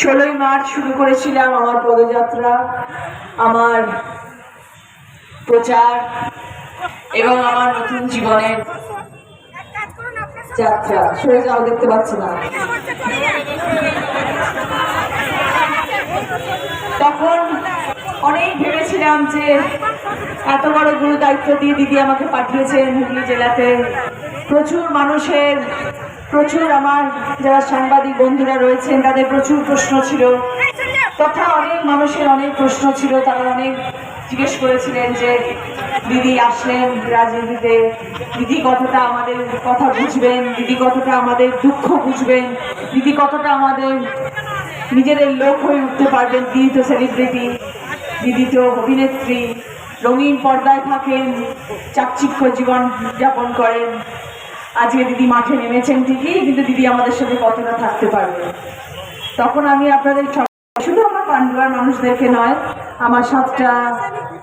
ষোলোই মার্চ শুরু করেছিলাম আমার পদযাত্রা, আমার প্রচার এবং আমার নতুন জীবনের যাত্রা। সরে যাও দেখতে পাচ্ছি না। তখন অনেক ভেবেছিলাম যে এত বড় গুরু দায়িত্ব দিয়ে দিদি আমাকে পাঠিয়েছেন হুগলি জেলাতে। প্রচুর মানুষের প্রচুর আমার যারা সাংবাদিক বন্ধুরা রয়েছেন, তাদের প্রচুর প্রশ্ন ছিল। তথা অনেক মানুষের অনেক প্রশ্ন ছিল। তারা অনেক জিজ্ঞেস করেছিলেন যে, দিদি আসলেন রাজনীতিতে, দিদি কতটা আমাদের কথা বুঝবেন? দিদি কতটা আমাদের দুঃখ বুঝবেন? দিদি কতটা আমাদের নিজেদের লোক হয়ে উঠতে পারবেন? দিদি তো সেলিব্রিটি দিদি তো অভিনেত্রী, রঙিন পর্দায় থাকেন, চাকচিক্য জীবন যাপন করেন। আজকে দিদি মাঠে নেমেছেন ঠিকই, কিন্তু দিদি আমাদের সাথে কতটা থাকতে পারবে? তখন আমি আপনাদের শুধু আমার পান্ডুয়ার মানুষদেরকে নয়, আমার সাতটা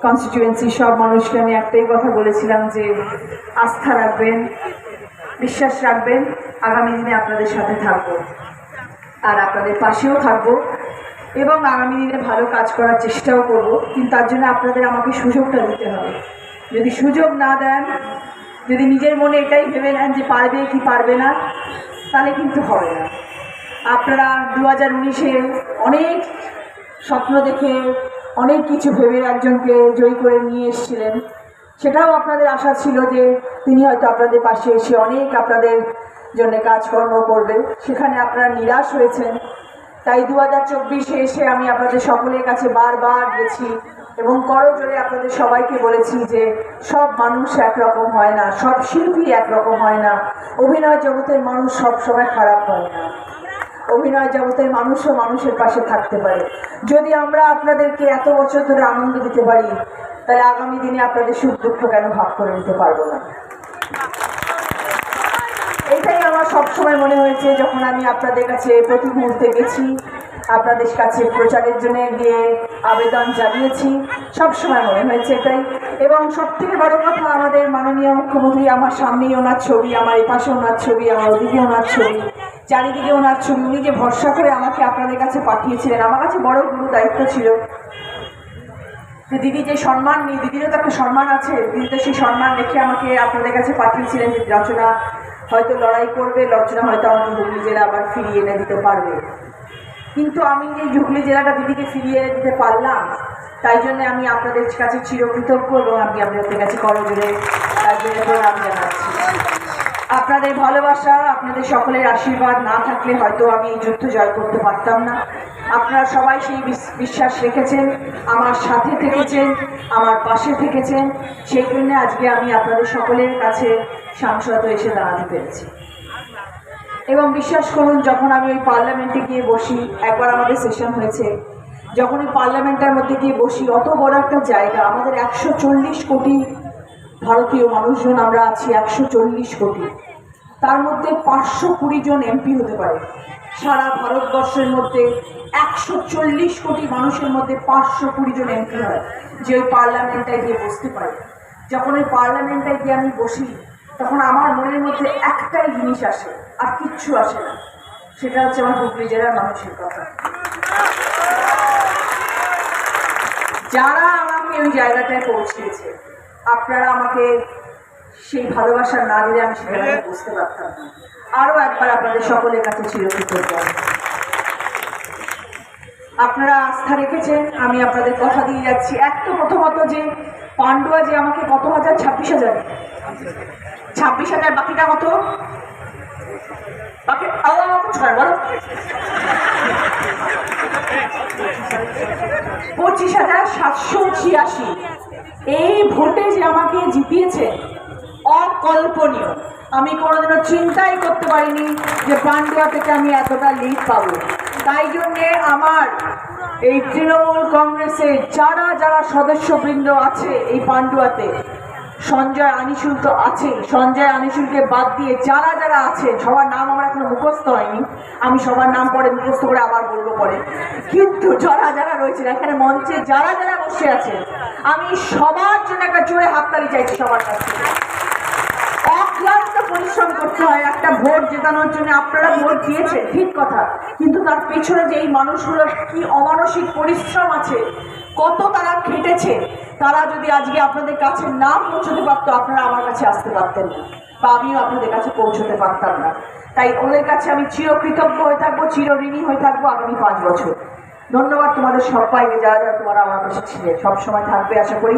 কনস্টিটিউয়েন্সি সব মানুষকে আমি একটাই কথা বলেছিলাম যে আস্থা রাখবেন, বিশ্বাস রাখবেন, আগামী দিনে আপনাদের সাথে থাকব। আর আপনাদের পাশেও থাকব এবং আগামী দিনে ভালো কাজ করার চেষ্টাও করব, কিন্তু তার জন্য আপনাদের আমাকে সুযোগটা দিতে হবে। যদি সুযোগ না দেন যদি নিজের মনে এটাই ভেবে নেন যে পারবে কি পারবে না, তাহলে কিন্তু হবে না। আপনারা দু হাজার উনিশে অনেক স্বপ্ন দেখে, অনেক কিছু ভেবে একজনকে জয়ী করে নিয়ে এসেছিলেন। সেটাও আপনাদের আশা ছিল যে তিনি হয়তো আপনাদের পাশে এসে অনেক আপনাদের জন্য কাজকর্ম করবে। সেখানে আপনারা নিরাশ হয়েছেন। তাই দু হাজার চব্বিশে এসে আমি আপনাদের সকলের কাছে বারবার গেছি। এবং করজোরে আপনাদের সবাইকে বলেছি যে সব মানুষ একরকম হয় না, সব শিল্পী একরকম হয় না। অভিনয় জগতের মানুষ সব সময় খারাপ হয় না। অভিনয় জগতের মানুষও মানুষের পাশে থাকতে পারে। যদি আমরা আপনাদেরকে এত বছর ধরে আনন্দ দিতে পারি, তাহলে আগামী দিনে আপনাদের সুখ দুঃখ কেন ভাগ করে নিতে পারব না? এটাই আমার সবসময় মনে হয়েছে যখন আমি আপনাদের কাছে প্রতি মুহূর্তে গেছি। আপনাদের কাছে প্রচারের জন্য গিয়ে আবেদন জানিয়েছি। সবসময় মনে হয়েছে এটাই। এবং সব থেকে বড় কথা, আমাদের মাননীয় মুখ্যমন্ত্রী আমার সামনেই ওনার ছবি, আমার এপাশে ওনার ছবি, আমার ওদিকে ওনার ছবি, চারিদিকে ওনার ছবি। উনি যে ভরসা করে আমাকে আপনাদের কাছে পাঠিয়েছিলেন, আমার কাছে বড় গুরু দায়িত্ব ছিল। যে দিদি যে সম্মান নেই দিদিরও তো একটা সম্মান আছে, দিদি তো সেই সম্মান রেখে আমাকে আপনাদের কাছে পাঠিয়েছিলেন যে রচনা হয়তো লড়াই করবে, রচনা হয়তো আমাকে হুগলি জেলা আবার ফিরিয়ে এনে দিতে পারবে। কিন্তু আমি এই হুগলি জেলাটা দিদিকে ফিরিয়ে দিতে পারলাম। তাই জন্য আমি আপনাদের কাছে চিরকৃতজ্ঞ এবং আমি আপনাদের কাছে করজোরে তার জন্য প্রণাম জানাচ্ছি। আপনাদের ভালোবাসা, আপনাদের সকলের আশীর্বাদ না থাকলে হয়তো আমি এই যুদ্ধ জয় করতে পারতাম না। আপনারা সবাই সেই বিস- বিশ্বাস রেখেছেন, আমার সাথে থেকেছেন, আমার পাশে থেকেছেন। সেই জন্য আজকে আমি আপনাদের সকলের কাছে সাংসদ এসে দাঁড়াতে পেরেছি। এবং বিশ্বাস করুন, যখন আমি ওই পার্লামেন্টে গিয়ে বসি, একবার আমাদের সেশন হয়েছে, যখন ওই পার্লামেন্টের মধ্যে গিয়ে বসি, অত বড় একটা জায়গা, আমাদের একশো চল্লিশ কোটি ভারতীয় মানুষজন আমরা আছি, একশো চল্লিশ কোটি। তার মধ্যে পাঁচশো কুড়ি জন এমপি হতে পারে। সারা ভারতবর্ষের মধ্যে একশো চল্লিশ কোটি মানুষের মধ্যে পাঁচশো কুড়ি জন এমপি হয়, যে ওই পার্লামেন্টটায় গিয়ে বসতে পারে। যখন ওই পার্লামেন্টটায় গিয়ে আমি বসি তখন আমার মনের মধ্যে একটাই জিনিস আসে, আর কিচ্ছু আসে না। সেটা হচ্ছে আমার হুগলি জেলার মানুষের কথা। যারা আমাকে ওই জায়গাটায় পৌঁছিয়েছে, আপনারা আমাকে সেই ভালোবাসা না দিলে আমি সেখানে বুঝতে পারতাম না। আরও একবার আপনাদের সকলের কাছে চিরকৃতজ্ঞ। আপনারা আস্থা রেখেছেন, আমি আপনাদের কথা দিয়ে যাচ্ছি। এক প্রথমত যে পান্ডুয়া যে আমাকে কত হাজার, ছাব্বিশ হাজার ছাব্বিশ হাজার বাকিটা কত? পঁচিশ হাজার সাতশো ছিয়াশি। এই ভোটে যে আমাকে জিতিয়েছে অকল্পনীয়। আমি কোনোদিনও চিন্তাই করতে পারিনি যে পান্ডুয়া থেকে আমি এতটা লিড পাবো। তাই জন্যে আমার এই তৃণমূল কংগ্রেসের যারা যারা সদস্যবৃন্দ আছে এই পান্ডুয়াতে সঞ্জয় আনিসুল তো আছে। সঞ্জয় আনিসুলকে বাদ দিয়ে যারা যারা আছে, সবার নাম আমার এখনও মুখস্থ হয়নি। আমি সবার নাম পরে মুখস্থ করে আবার বলব পরে। কিন্তু যারা যারা রয়েছেন, এখানে মঞ্চে যারা যারা বসে আছে আমি সবার জন্য একটা জোরে হাততালি চাইছি সবার কাছে। অক্লান্ত পরিশ্রম করতে হয়, একটা ভোট জেতানোর জন্য আপনারা ভোট দিয়েছেন, ঠিক কথা। কিন্তু তার পেছনে যে এই মানুষগুলোর কি অমানসিক পরিশ্রম আছে, কত তারা খেটেছে, তারা যদি আজকে আপনাদের কাছে না পৌঁছতে পারতো, আপনারা আমার কাছে আসতে পারতেন না। বা আমিও আপনাদের কাছে পৌঁছতে পারতাম না। তাই ওদের কাছে আমি চিরকৃতজ্ঞ হয়ে থাকব, চিরঋণী হয়ে থাকব আগামী পাঁচ বছর। ধন্যবাদ তোমাদের সবাইকে, যারা যারা তোমার আমার কাছে ছিলে সবসময় থাকবে, আশা করি।